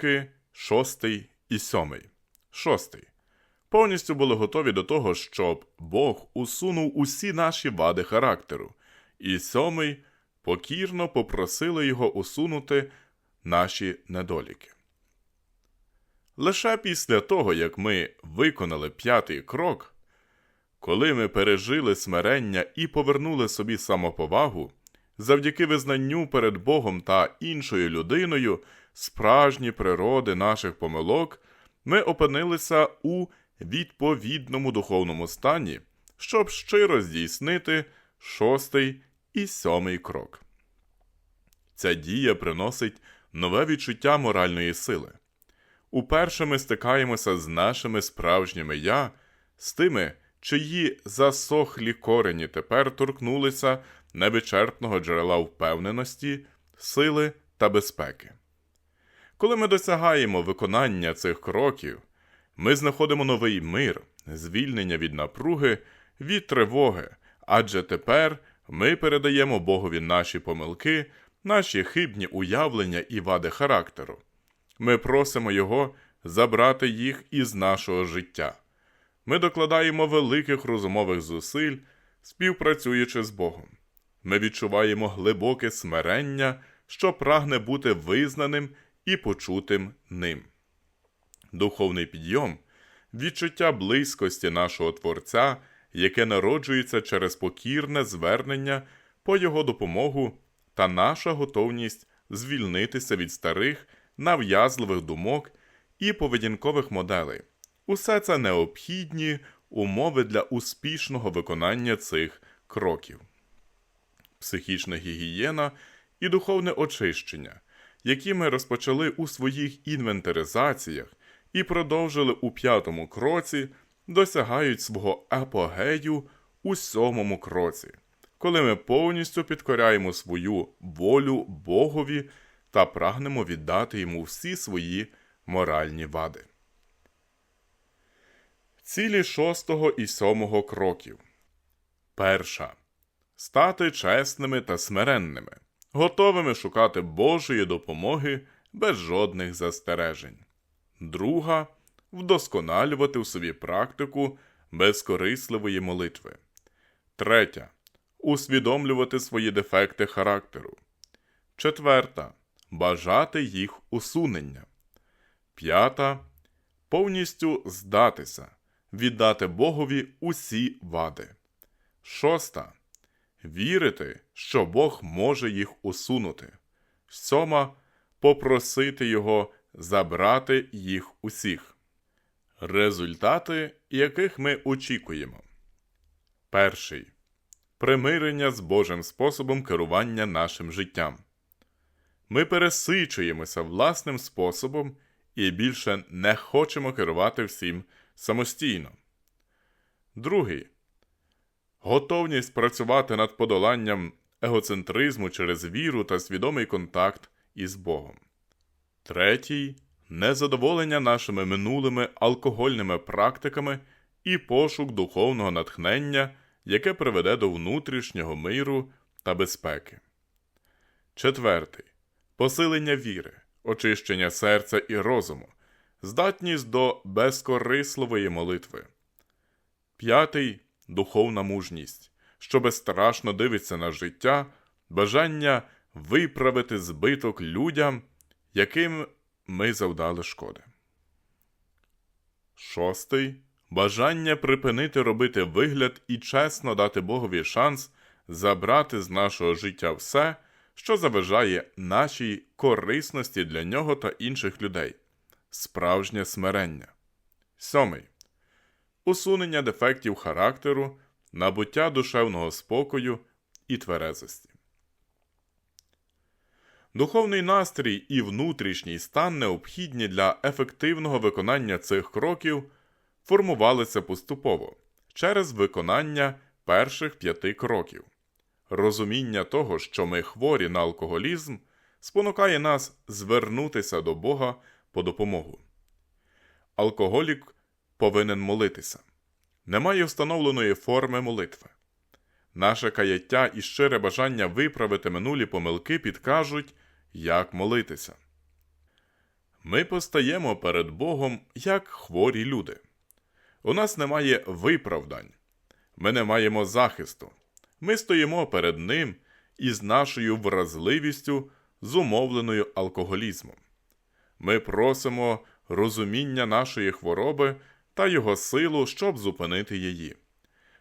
кроки шостий і сьомий. Шостий. Повністю були готові до того, щоб Бог усунув усі наші вади характеру. І сьомий покірно попросили його усунути наші недоліки. Лише після того, як ми виконали п'ятий крок, коли ми пережили смирення і повернули собі самоповагу, завдяки визнанню перед Богом та іншою людиною справжні природи наших помилок, ми опинилися у відповідному духовному стані, щоб щиро здійснити шостий і сьомий крок. Ця дія приносить нове відчуття моральної сили. Уперше ми стикаємося з нашими справжніми я, з тими, чиї засохлі корені тепер торкнулися невичерпного джерела впевненості, сили та безпеки. Коли ми досягаємо виконання цих кроків, ми знаходимо новий мир, звільнення від напруги, від тривоги, адже тепер ми передаємо Богові наші помилки, наші хибні уявлення і вади характеру. Ми просимо Його забрати їх із нашого життя. Ми докладаємо великих розумових зусиль, співпрацюючи з Богом. Ми відчуваємо глибоке смирення, що прагне бути визнаним і почутим ним. Духовний підйом відчуття близькості нашого Творця, яке народжується через покірне звернення по Його допомогу та наша готовність звільнитися від старих нав'язливих думок і поведінкових моделей. Усе це необхідні умови для успішного виконання цих кроків. Психічна гігієна і духовне очищення, які ми розпочали у своїх інвентаризаціях і продовжили у п'ятому кроці, досягають свого апогею у сьомому кроці, коли ми повністю підкоряємо свою волю Богові та прагнемо віддати йому всі свої моральні вади. Цілі шостого і сьомого кроків. Перша. Стати чесними та смиренними, готовими шукати Божої допомоги без жодних застережень. Друга вдосконалювати в собі практику безкорисливої молитви. Третя. Усвідомлювати свої дефекти характеру. Четверта. Бажати їх усунення. П'ята. Повністю здатися, віддати Богові усі вади. Шоста. Вірити, що Бог може їх усунути. Сьома. Попросити Його забрати їх усіх. Результати, яких ми очікуємо. Перший. Примирення з Божим способом керування нашим життям. Ми пересичуємося власним способом і більше не хочемо керувати всім самостійно. Другий. Готовність працювати над подоланням егоцентризму через віру та свідомий контакт із Богом. Третій незадоволення нашими минулими алкогольними практиками і пошук духовного натхнення, яке приведе до внутрішнього миру та безпеки. Четвертий посилення віри, очищення серця і розуму, здатність до безкорисливої молитви. П'ятий духовна мужність, що безстрашно дивиться на життя, бажання виправити збиток людям яким ми завдали шкоди. Шостий бажання припинити робити вигляд і чесно дати Богові шанс забрати з нашого життя все, що заважає нашій корисності для нього та інших людей. Справжнє смирення. Сьомий усунення дефектів характеру, набуття душевного спокою і тверезості. Духовний настрій і внутрішній стан необхідні для ефективного виконання цих кроків формувалися поступово через виконання перших п'яти кроків. Розуміння того, що ми хворі на алкоголізм, спонукає нас звернутися до Бога по допомогу. Алкоголік повинен молитися. Немає встановленої форми молитви. Наше каяття і щире бажання виправити минулі помилки підкажуть, як молитися. Ми постаємо перед Богом як хворі люди. У нас немає виправдань, ми не маємо захисту. Ми стоїмо перед Ним із нашою вразливістю, зумовленою алкоголізмом. Ми просимо розуміння нашої хвороби та Його силу, щоб зупинити її.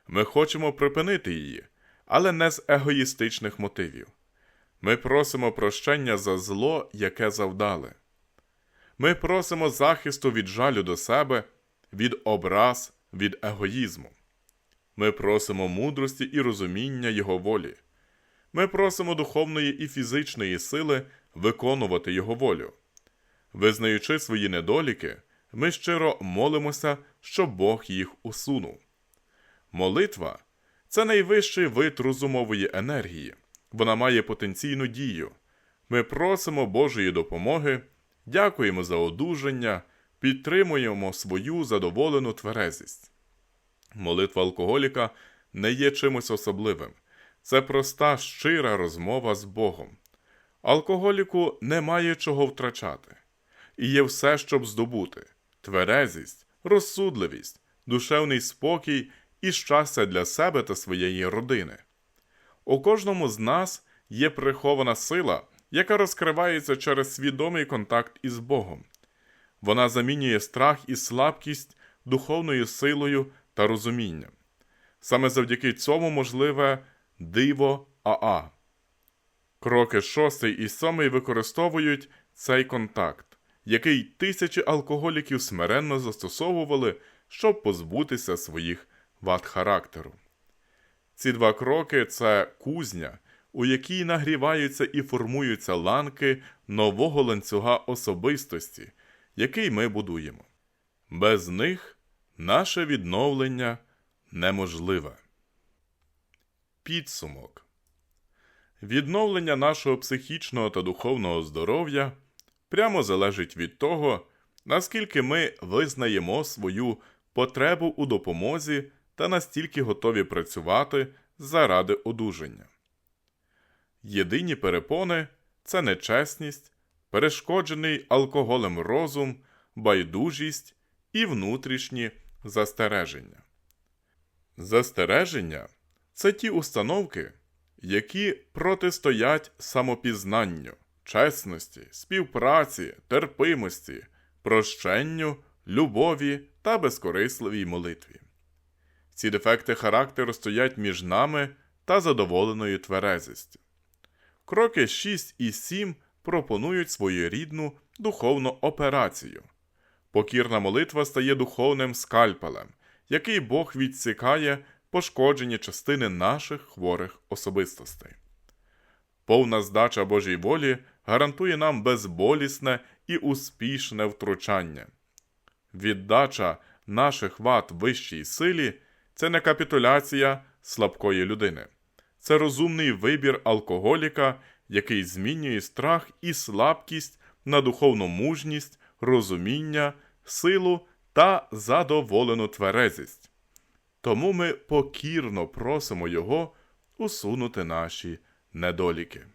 Ми хочемо припинити її, але не з егоїстичних мотивів. Ми просимо прощення за зло, яке завдали. Ми просимо захисту від жалю до себе, від образ, від егоїзму. Ми просимо мудрості і розуміння Його волі. Ми просимо духовної і фізичної сили виконувати Його волю. Визнаючи свої недоліки, ми щиро молимося, щоб Бог їх усунув. Молитва це найвищий вид розумової енергії, вона має потенційну дію. Ми просимо Божої допомоги, дякуємо за одужання, підтримуємо свою задоволену тверезість. Молитва алкоголіка не є чимось особливим, це проста, щира розмова з Богом. Алкоголіку немає чого втрачати, і є все, щоб здобути тверезість, розсудливість, душевний спокій і щастя для себе та своєї родини. У кожному з нас є прихована сила, яка розкривається через свідомий контакт із Богом. Вона замінює страх і слабкість духовною силою та розумінням. Саме завдяки цьому можливе диво Аа. Кроки шостий і сьомий використовують цей контакт, який тисячі алкоголіків смиренно застосовували, щоб позбутися своїх вад характеру. Ці два кроки це кузня, у якій нагріваються і формуються ланки нового ланцюга особистості, який ми будуємо. Без них наше відновлення неможливе. Підсумок Відновлення нашого психічного та духовного здоров'я прямо залежить від того, наскільки ми визнаємо свою потребу у допомозі та настільки готові працювати заради одужання. Єдині перепони це нечесність, перешкоджений алкоголем розум, байдужість і внутрішні застереження. Застереження це ті установки, які протистоять самопізнанню, чесності, співпраці, терпимості, прощенню, любові та безкорисливій молитві. Ці дефекти характеру стоять між нами та задоволеною тверезістю. Кроки 6 і 7 пропонують своєрідну духовну операцію. Покірна молитва стає духовним скальпелем, який Бог відсікає пошкоджені частини наших хворих особистостей. Повна здача Божій волі гарантує нам безболісне і успішне втручання. Віддача наших вад вищій силі це не капітуляція слабкої людини, це розумний вибір алкоголіка, який змінює страх і слабкість на духовну мужність, розуміння, силу та задоволену тверезість. Тому ми покірно просимо Його усунути наші недоліки.